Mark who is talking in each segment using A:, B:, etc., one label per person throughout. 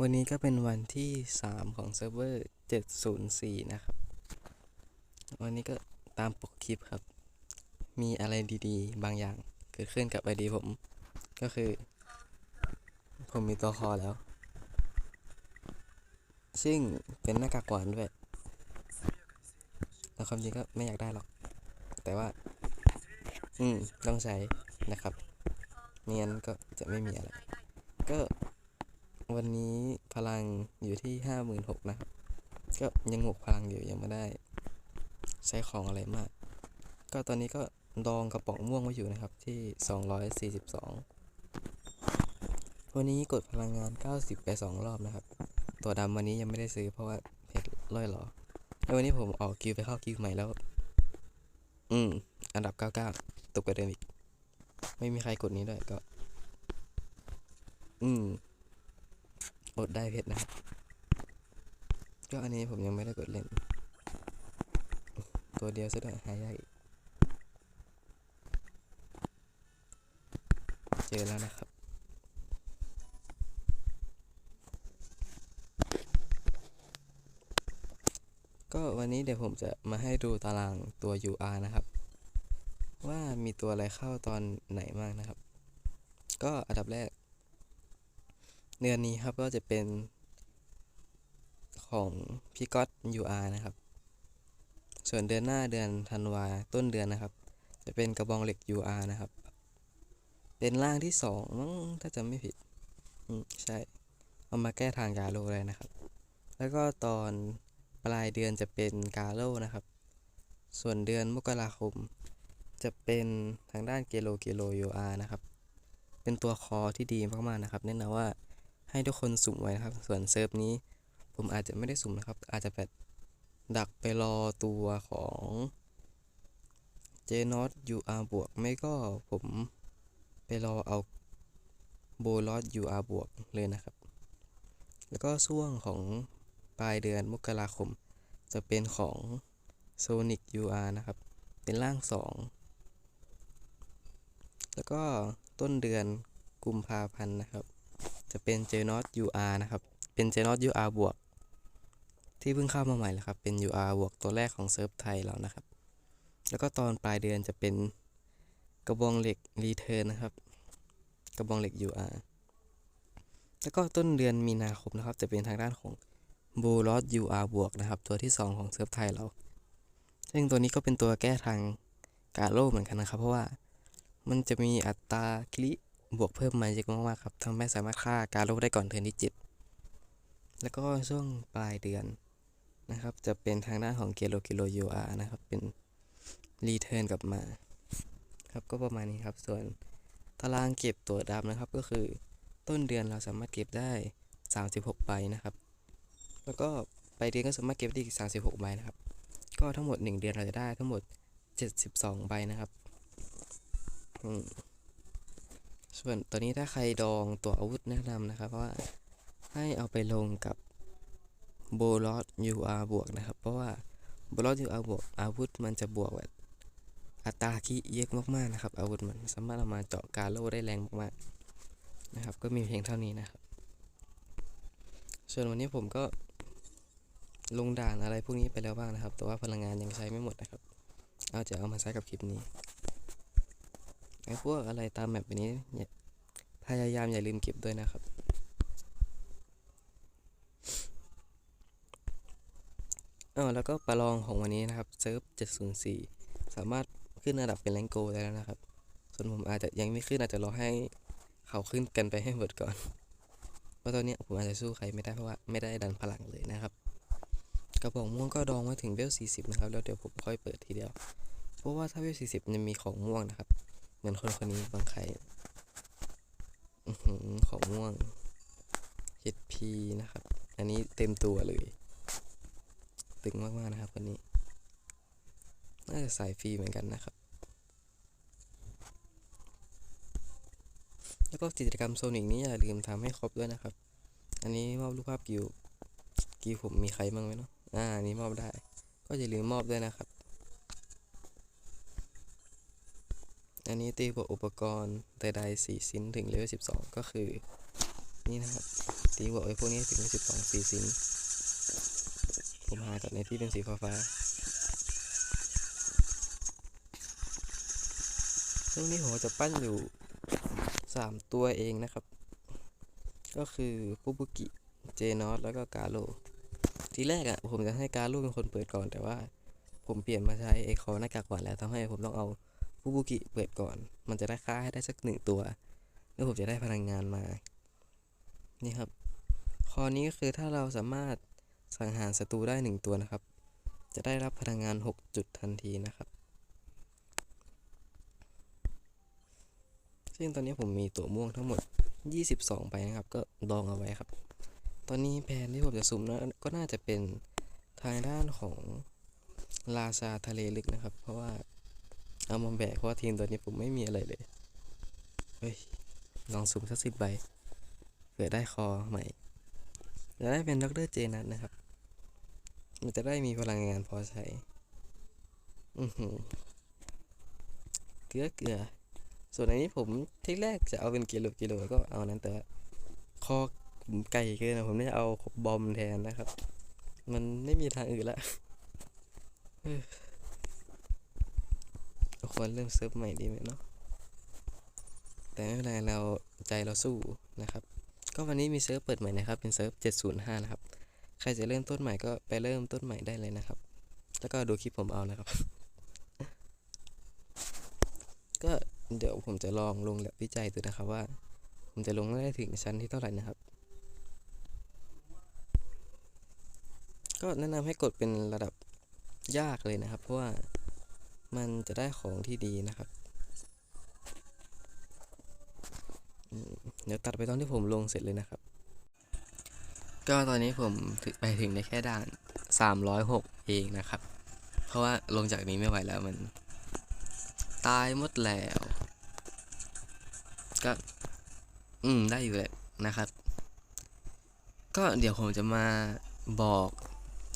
A: วันนี้ก็เป็นวันที่ 3 ของเซิร์ฟเวอร์ 704 นะครับ วันนี้ก็ตามปกคลิปครับ มีอะไรดีๆ บางอย่างเกิดขึ้นกับไอดีผม ก็คือ ผมมีตัวคอแล้ว ซึ่งเป็นหน้ากากหวานด้วยแล้วความจริงก็ไม่อยากได้หรอก แต่ว่า อืม ต้องใช้นะครับเมียนก็จะไม่มีอะไร ก็ วันนี้พลังอยู่ที่ห้าหมื่นหกนะครับ ก็ยังหกพลังอยู่ยังไม่ได้ ใช้ของอะไรมาก ก็ตอนนี้ก็ดองกระป๋องม่วงไว้อยู่นะครับที่สองร้อยสี่สิบสองวันนี้กดพลังงานเก้าสิบไปสองรอบนะครับ ตัวดำวันนี้ยังไม่ได้ซื้อเพราะว่าเพจล่อยหรอแล้ววันนี้ผมออกกิวไปเข้ากิวใหม่แล้ว อืม อันดับเก้าเก้าตกกว่าเดิมอีก ไม่มีใครกดนี้ด้วยก็ อืม อดได้เพชรนะครับ ก็อันนี้ผมยังไม่ได้กดเล่น ตัวเดียวซะด้วยหายากอีก เจอแล้วนะครับ ก็วันนี้เดี๋ยวผมจะมาให้ดูตารางตัว UR นะครับ ว่ามีตัวอะไรเข้าตอนไหนบ้างนะครับ ก็อันดับแรก เดือนนี้ครับก็จะเป็นของพี่ก๊อต UR นะครับ ส่วนเดือนหน้าเดือนธันวาต้นเดือนนะครับ จะเป็นกระบองเหล็ก UR นะครับ เป็นร่างที่สองมั้งถ้าจำไม่ผิด อืมใช่ เอามาแก้ทางกาโลเลยนะครับ แล้วก็ตอนปลายเดือนจะเป็นกาโลนะครับ ส่วนเดือนมกราคม จะเป็นทางด้านเกโลเกโล UR นะครับ เป็นตัวคอที่ดีมากๆนะครับแนะนำว่า ให้ทุกคนสุ่มไว้นะครับ ส่วนเซิร์ฟนี้ ผมอาจจะไม่ได้สุ่มนะครับ อาจจะแบบดักไปรอตัวของ j n o t UR บวก ไม่ก็ผมไปรอเอาโบลอ UR บวกเลยนะครับ แล้วก็ช่วงของปลายเดือนมกราคม จะเป็นของ Sonic UR นะครับ เป็นร่าง 2 แล้วก็ต้นเดือนกุมภาพันธ์นะครับ จะเป็น j n o t UR นะครับ เป็น j n o t UR บวก ที่เพิ่งเข้ามาใหม่แหละครับ เป็น UR บวกตัวแรกของเซิร์ฟไทยเรานะครับ แล้วก็ตอนปลายเดือนจะเป็นกระบองเหล็กรีเทิร์นนะครับ กระบองเหล็ก UR แล้วก็ต้นเดือนมีนาคมนะครับ จะเป็นทางด้านของบูลอ UR บวกนะครับ ตัวที่ 2 ของเซิร์ฟไทยเรา ซึ่งตัวนี้ก็เป็นตัวแก้ทางการโลเหมือนกันนะครับ เพราะว่ามันจะมีอัตราคลิ บวกเพิ่มมาเยอะมากๆครับทำให้สามารถฆ่ากาโลได้ก่อนเทิร์นที่7แล้วก็ช่วงปลายเดือนนะครับ จะเป็นทางด้านของเกโลกิโล UR นะครับ เป็นรีเทิร์นกลับมา ครับก็ประมาณนี้ครับ ส่วนตารางเก็บตัวดำนะครับ ก็คือต้นเดือนเราสามารถเก็บได้ 36 ใบนะครับ แล้วก็ปลายเดือนก็สามารถเก็บได้อีก 36 ใบนะครับ ก็ทั้งหมด 1 เดือนเราจะได้ทั้งหมด 72 ใบนะครับ อืม ส่วนตัวนี้ถ้าใครดองตัวอาวุธแนะนำนะครับว่าให้เอาไปลงกับโบลอ UR บวกนะครับ เพราะว่าโบลอ UR บวกอาวุธมันจะบวกแบบอัตราคีเยอะมากๆนะครับ อาวุธมันสามารถเอามาเจาะการโลได้แรงมากๆนะครับ ก็มีเพียงเท่านี้นะครับ ส่วนวันนี้ผมก็ลงด่านอะไรพวกนี้ไปแล้วบ้างนะครับ แต่ว่าพลังงานยังใช้ไม่หมดนะครับ เอาจะเอามาใช้กับคลิปนี้ ไอ้พวกอะไรตามแบบนี้เนี่ยพยายามอย่าลืมเก็บด้วยนะครับ เออแล้วก็ประลองของวันนี้นะครับเซิร์ฟ 704 สามารถขึ้นระดับเป็นแรงโกได้แล้วนะครับ ส่วนผมอาจจะยังไม่ขึ้นอาจจะรอให้เขาขึ้นกันไปให้หมดก่อน เพราะตอนนี้ผมอาจจะสู้ใครไม่ได้เพราะว่าไม่ได้ดันพลังเลยนะครับ กระบอกม่วงก็ดองไว้ถึงเวล40 นะครับ แล้วเดี๋ยวผมค่อยเปิดทีเดียว เพราะว่าถ้าเวล40จะมีของม่วงนะครับ เหมือนคนคนนี้บางใครของม่วง HP นะครับ อันนี้เต็มตัวเลย ตึงมากๆนะครับคนนี้ น่าจะสายฟรีเหมือนกันนะครับ แล้วก็กิจกรรมโซนิกนี้อย่าลืมทำให้ครบด้วยนะครับ อันนี้มอบรูปภาพกิวกิวผมมีใครบ้างไหมเนาะ อ่านนี้มอบได้ ก็อย่าลืมมอบด้วยนะครับ อันนี้ตีบวกอุปกรณ์ใดๆ4ชิ้นถึงเลเวล12 ก็คือ นี่นะครับตีบวกไอ้พวกนี้ถึงสิบสองสี่สิงผมหาจากในที่เป็นสีฟ้าฟ้าๆช่งนี้ผมจะปั้นอยู่สามตัวเองนะครับ ก็คือปุบุกิ เจนอสแล้วก็กาโล ทีแรกอะ่ะผมจะให้กาโลเป็นคนเปิดก่อนแต่ว่า ผมเปลี่ยนมาใช้ไอคอหน้ากากหวานแล้วทำให้ผมต้องเอา ปุบุกิเปิดก่อน มันจะได้ค่าให้ได้สักหนึ่งตัว แล้วผมจะได้พลังงานมา นี่ครับคอนี้ก็คือถ้าเราสามารถสังหารศัตรูได้หนึ่งตัวนะครับ จะได้รับพลังงาน 6 จุดทันทีนะครับ ซึ่งตอนนี้ผมมีตัวม่วงทั้งหมด 22 ไปนะครับ ก็ดองเอาไว้ครับ ตอนนี้แผนที่ผมจะสุ่มนะก็น่าจะเป็นทางด้านของราชาทะเลลึกนะครับ เพราะว่า เอามาแบกเพราะว่าทีมตัวนี้ผมไม่มีอะไรเลย เฮ้ย ลองสุ่มสักสิบใบเผื่อได้คอใหม่ จะได้เป็นดรเจนัทนะครับ มันจะได้มีพลังงานพอใช้ อือหือเกลือเกลือ ส่วนอันนี้ผมที่แรกจะเอาเป็นกิโลกิโลก็เอานั้นแต่ว่าคอผมไก่เกินนะผมน่าจะเอาบอมแทนนะครับ มันไม่มีทางอื่นละ ควรเริ่มเซิร์ฟใหม่ดีไหมเนาะแต่ไม่เป็นไรเราใจเราสู้นะครับ ก็วันนี้มีเซิร์ฟเปิดใหม่นะครับ เป็นเซิร์ฟ 705 นะครับ ใครจะเริ่มต้นใหม่ก็ไปเริ่มต้นใหม่ได้เลยนะครับ แล้วก็ดูคลิปผมเอานะครับ ก็เดี๋ยวผมจะลองลงแลบวิจัยดูนะครับว่า ผมจะลงได้ถึงชั้นที่เท่าไหร่นะครับ ก็แนะนำให้กดเป็นระดับยากเลยนะครับ เพราะว่า มันจะได้ของที่ดีนะครับ เดี๋ยวตัดไปตอนที่ผมลงเสร็จเลยนะครับ ก็ตอนนี้ผมไปถึงในแค่ด่าน 306 เองนะครับ เพราะว่าลงจากนี้ไม่ไหวแล้วมัน ตายหมดแล้ว ก็ อืม ได้อยู่แหละนะครับ ก็เดี๋ยวผมจะมาบอก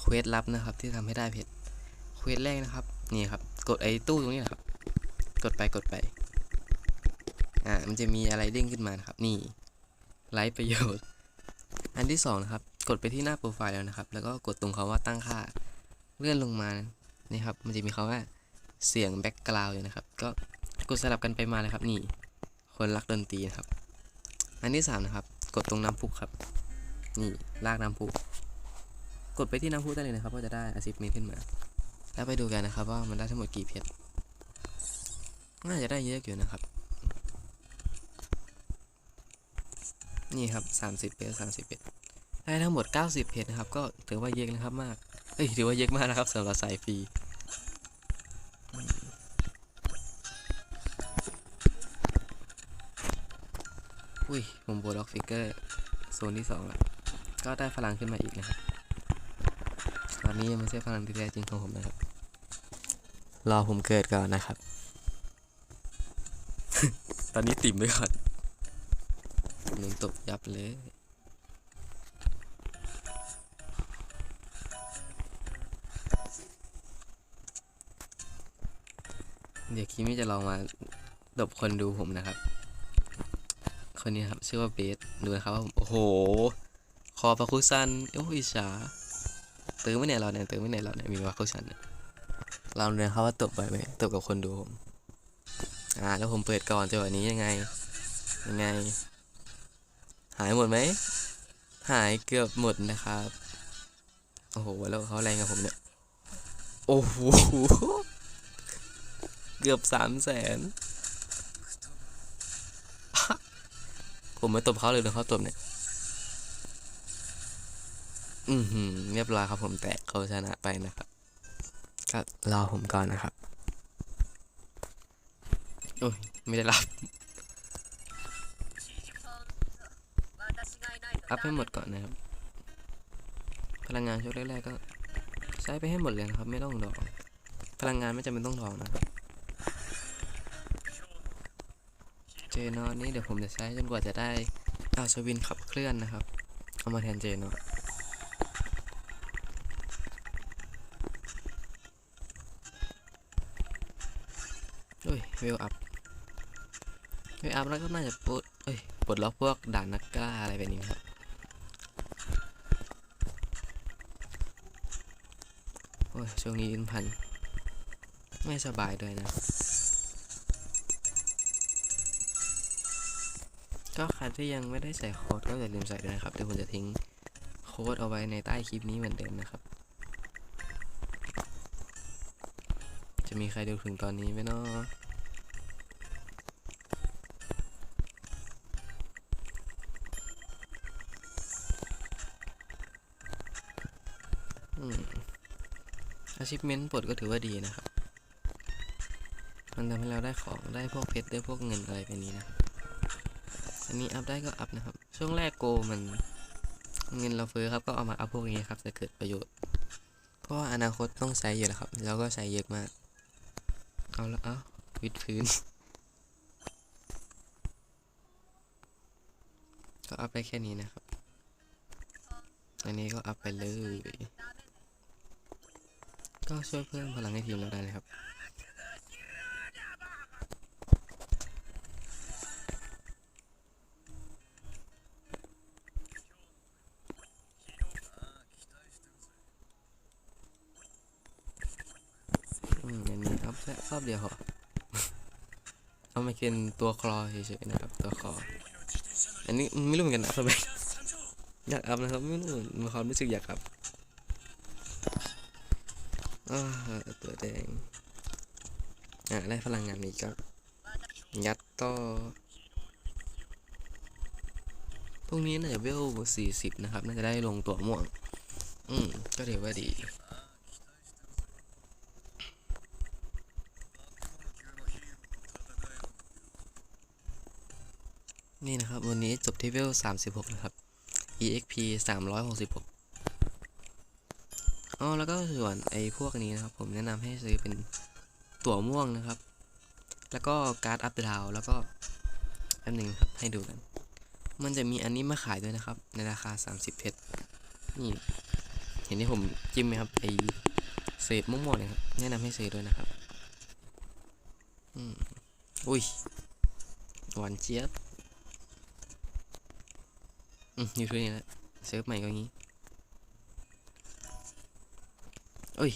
A: เควสลับนะครับ ที่ทำให้ได้เพชรเควสแรกนะครับ นี่ครับ กดไอ้ตู้ตรงนี้นะครับ กดไปกดไป อ่า มันจะมีอะไรเด้งขึ้นมานะครับ นี่ไร้ประโยชน์ อันที่สองนะครับ กดไปที่หน้าโปรไฟล์แล้วนะครับ แล้วก็กดตรงคำว่าตั้งค่า เลื่อนลงมา นี่ครับ มันจะมีคำว่าเสียงแบ็กกราวด์อยู่นะครับ ก็กดสลับกันไปมาเลยครับ นี่ คนรักดนตรีนะครับ อันที่สามนะครับ กดตรงน้ำพุครับ นี่ลากน้ำพุ กดไปที่น้ำพุได้เลยนะครับ ก็จะได้อาซิฟเมขึ้นมา แล้วไปดูกันนะครับว่ามันได้ทั้งหมดกี่เพชรน่าจะได้เยอะอยู่นะครับ นี่ครับ 30เพชร30เพชรได้ทั้งหมด 90เพชรนะครับ ก็ถือว่าเยอะนะครับมากเอ้ยถือว่าเยอะมากนะครับสำหรับสายฟรีอุ้ยผมโบล็อกฟิกเกอร์โซนที่2แล้วก็ได้พลังขึ้นมาอีกนะครับ ตอนนี้ยังไม่ใช่พลังที่แท้จริงของผมนะครับ รอผมเกิดก่อนนะครับ ตอนนี้ติ่มไปก่อนหนึ่งตบยับเลยเดี๋ยวคิมิจะลองมาดบคนดูผมนะครับ คนนี้ครับชื่อว่าเบสดูนะครับว่าผมโอ้โห คอปาคุซันโอ้ยอิจฉาตื่นไม่เนี่ยเราเนี่ยตื่นไม่เนี่ยเราเนี่ยมีปาคุซันเนี่ย เราดูนะครับว่าตบไปไหมตบกับคนดูผมอ่าแล้วผมเปิดก่อนจังหวะนี้ยังไง ยังไง หายหมดไหมหายเกือบหมดนะครับโอ้โหแล้วเขาแรงกับผมเนี่ยโอ้โหเกือบสามแสนผมมาตบเขาเลยหรือเขาตบเนี่ย อือหือเรียบร้อยครับผมแตะเขาชนะไปนะครับ ก็รอผมก่อนนะครับ โอ้ย ไม่ได้รับอัพให้หมดก่อนนะครับ พลังงานช่วงแรกๆก็ ใช้ไปให้หมดเลยนะครับ ไม่ต้องดองพลังงานไม่จำเป็นต้องดองนะครับ เจนอนนี้เดี๋ยวผมจะใช้จนกว่าจะได้อัศวินขับเคลื่อนนะครับ เอามาแทนเจนอน เฮ้ยเวลอัพเวลอัพแล้วก็น่าจะปลดเอ้ยปลดล็อกพวกด่านนักกล้าอะไรแบบนี้ครับโอ้ยช่วงนี้อินพันไม่สบายด้วยนะ ก็ใครที่ยังไม่ได้ใส่โค้ดก็อย่าลืมใส่ด้วยนะครับเดี๋ยวผมจะทิ้งโค้ดเอาไว้ในใต้คลิปนี้เหมือนเดิมนะครับ จะมีใครดูถึงตอนนี้ไหมเนาะอืม achievement ปลดก็ถือว่าดีนะครับ มันทำให้เราได้ของได้พวกเพชรได้พวกเงินอะไรไปนี้นะ อันนี้อัพได้ก็อัพนะครับ ช่วงแรกโกมันเงินเราเฟ้อครับก็เอามาอัพพวกนี้ครับจะเกิดประโยชน์ เพราะว่าอนาคตต้องใช้เยอะแล้วครับ แล้วก็ใช้เยอะมาก เอาละเอาวิดพื้น ก็อัพไปแค่นี้นะครับ อันนี้ก็อัพไปเลย ก็ช่วยเพิ่มพลังให้ทีมเราได้นะครับ ค่รอบเดียวเหรอเอามาเป็นตัวคลอเฉยๆนะครับ ตัวคลออันนี้ไม่รู้เหมือนกันนะทำไมอยากอัพนะครับไม่รู้มีความรู้สึกอยากอัพตัวแดงอ่าได้พลังงานนี้ก็ ยัดต่อ ตรงนี้น่าจะเวลสี่สิบนะครับ น่าจะได้ลงตัวม่วง อืม ก็ถือว่าดี นี่นะครับ วันนี้จบที่เวล36 นะครับ exp 366อ๋อแล้วก็ส่วนไอ้พวกนี้นะครับ ผมแนะนำให้ซื้อเป็นตั๋วม่วงนะครับ แล้วก็การ์ดอัพดาวแล้วก็อันหนึ่งครับให้ดูกัน มันจะมีอันนี้มาขายด้วยนะครับ ในราคา 30 เพชรนี่เห็นที่ผมจิ้มไหมครับไอ้เศษม่วงๆเนี่ยครับแนะนำให้ซื้อด้วยนะครับ อืมอุ้ยหวานเจี๊ยบ อืมอยู่ที่นี่แหละเซิร์ฟใหม่ก็งี้เอ้ย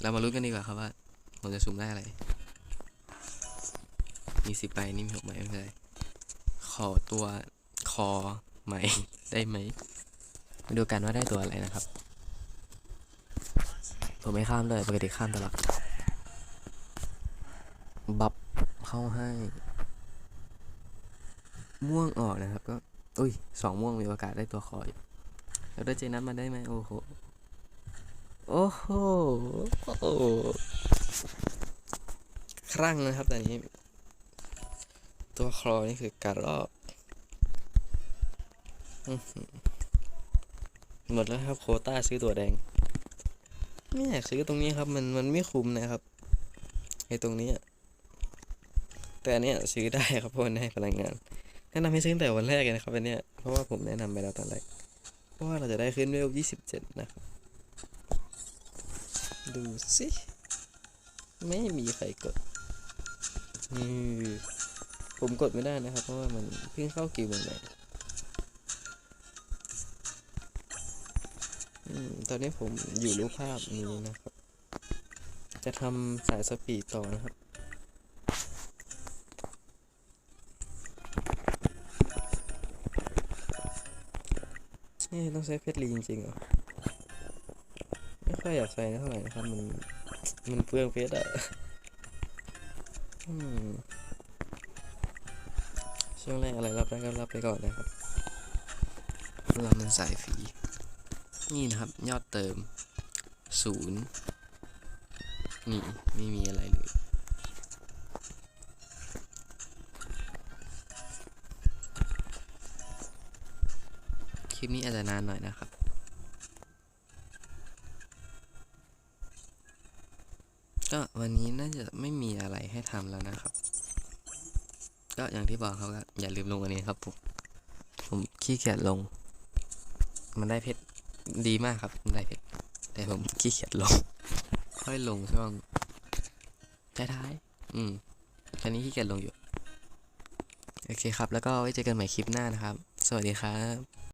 A: เรามาลุ้นกันดีกว่าครับว่าผมจะสุ่มได้อะไร มีสิบใบนี่มีหกใบไม่เป็นไรขอตัวคอใหม่ได้ไหมมาดูกันว่าได้ตัวอะไรนะครับ ผมไม่ข้ามเลยปกติข้ามตลอดบับเข้าให้ ม่วงออกนะครับก็ อุ้ยสองม่วงมีโอกาสได้ตัวคอยแล้วได้เจนั้นมาได้ไหมโอ้โห โอ้โหโอ้ครั่งนะครับตอนนี้ ตัวคลอนี่คือการรอบหมดแล้วครับโคต้าซื้อตัวแดง ไม่อยากซื้อตรงนี้ครับ มันมันไม่คุ้มนะครับไอ้ตรงนี้ แต่อันเนี้ยซื้อได้ครับเพราะมันได้พลังงาน แนะนำให้ซื้อตั้งแต่วันแรกเลยนะครับอันเนี้ยเพราะว่าผมแนะนำไปแล้วตอนแรกเพราะว่าเราจะได้ขึ้นเวล27 นะครับ ดูสิ ไม่มีใครกดนี่ผมกดไม่ได้นะครับ เพราะว่ามันเพิ่งเข้ากิวใหม่ตอนนี้ผมอยู่รูปภาพนี้นะครับ จะทำสายสปีดต่อนะครับ ใช้เพชรลีจริงๆเหรอไม่ค่อยอยากใส่เท่าไหร่นะครับ มันมันเปลืองเพชรอะช่วงแรกอะไรรับได้ก็รับไปก่อนนะครับเรามันสายฟรีนี่นะครับ ยอดเติมศูนย์นี่ ไม่มีอะไรเลย ปนี้อาจจะนานหน่อยนะครับ ก็วันนี้น่าจะไม่มีอะไรให้ทำแล้วนะครับ ก็อย่างที่บอกครับก็อย่าลืมลงอันนี้ครับผม ผมขี้เกียจลง มันได้เพชรดีมากครับมันได้เพชรแต่ผมขี้เกียจลง ค่อยลงช่วงท้ายๆอืมตอนนี้ขี้เกียจลงอยู่ โอเคครับ แล้วก็ไว้เจอกันใหม่คลิปหน้านะครับ สวัสดีครับ